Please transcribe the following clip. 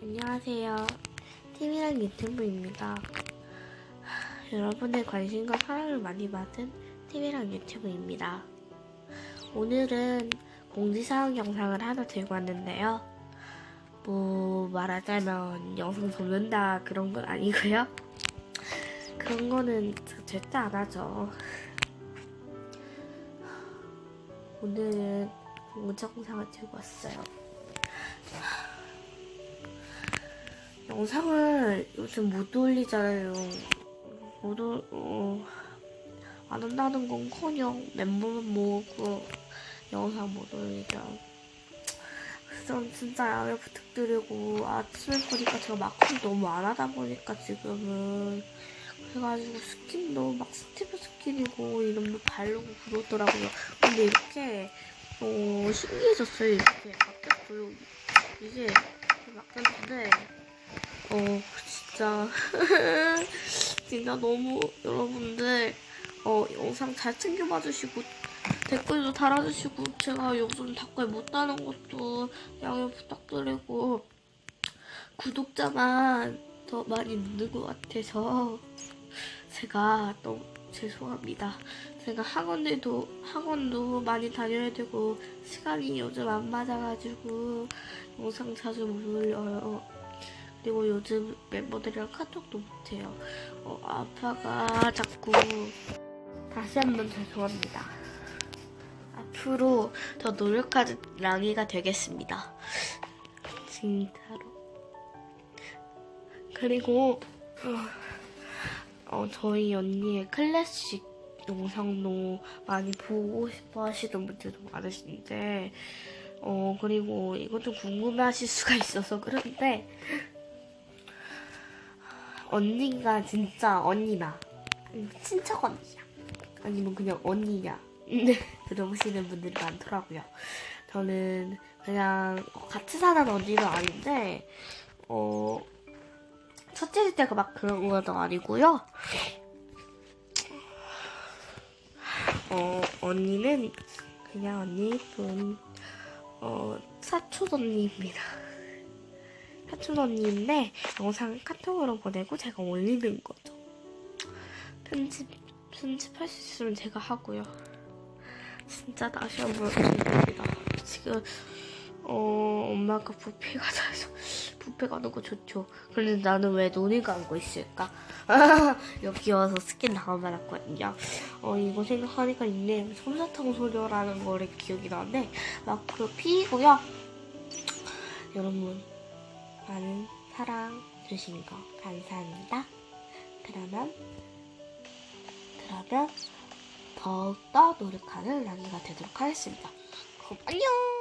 안녕하세요. TV랑 유튜브입니다. 여러분의 관심과 사랑을 많이 받은 TV랑 유튜브입니다. 오늘은 공지사항 영상을 하나 들고 왔는데요. 뭐, 말하자면 영상 접는다 그런 건 아니고요. 그런 거는 저 절대 안 하죠. 오늘은 공지 영상을 들고 왔어요. 영상을 요즘 못 올리잖아요. 못 올, 어, 안 한다는 건 커녕 멤버만 모으고 영상 못 올리죠. 그래서 진짜 양해 부탁드리고 아침에 보니까 제가 마크를 너무 안 하다 보니까 지금은 그래가지고 스킨도 막 스티브 스킨이고 이름도 바르고 그러더라고요. 근데 이렇게 어, 신기해졌어요. 이렇게 바뀌었어요. 이게 바뀌었는데 어 진짜 진짜 너무 여러분들 어 영상 잘 챙겨봐 주시고 댓글도 달아주시고 제가 요즘 댓글 못 다는 것도 양해 부탁드리고 구독자만 더 많이 늦는 것 같아서 제가 너무 죄송합니다. 제가 학원들도 학원도 많이 다녀야 되고 시간이 요즘 안 맞아가지고 영상 자주 못 올려요. 그리고 요즘 멤버들이랑 카톡도 못해요. 어, 아빠가 자꾸 다시 한번 죄송합니다. 앞으로 더 노력하는 랑이가 되겠습니다. 진짜로. 그리고 어, 어, 저희 언니의 클래식 영상도 많이 보고 싶어 하시는 분들도 많으신데 어 그리고 이것 좀 궁금해 하실 수가 있어서 그런데 언니가 진짜 아니면 친척 언니야. 아니면 그냥 언니냐 네 들어보시는 분들이 많더라고요. 저는 그냥 같이 사는 언니는 아닌데 어 첫째 때가 막 그런 건도 아니고요. 어 언니는 그냥 언니 분 어, 사촌 언니입니다. 사촌 언니인데 영상을 카톡으로 보내고 제가 올리는 거죠. 편집 편집할 수 있으면 제가 하고요. 진짜 다시 한번 감사합니다. 지금 어 엄마가 부페 가서 부페 가는 거 좋죠. 그런데 나는 왜 눈을 감고 있을까? 여기 와서 스킨 당황받았거든요. 어 이거 생각하니까 있네. 솜사탕 소녀라는 거를 기억이 나는데 마크 P고요. 여러분 많은 사랑 주신 거 감사합니다. 그러면 그러면 더욱더 노력하는 랑이가 되도록 하겠습니다. 그럼 안녕.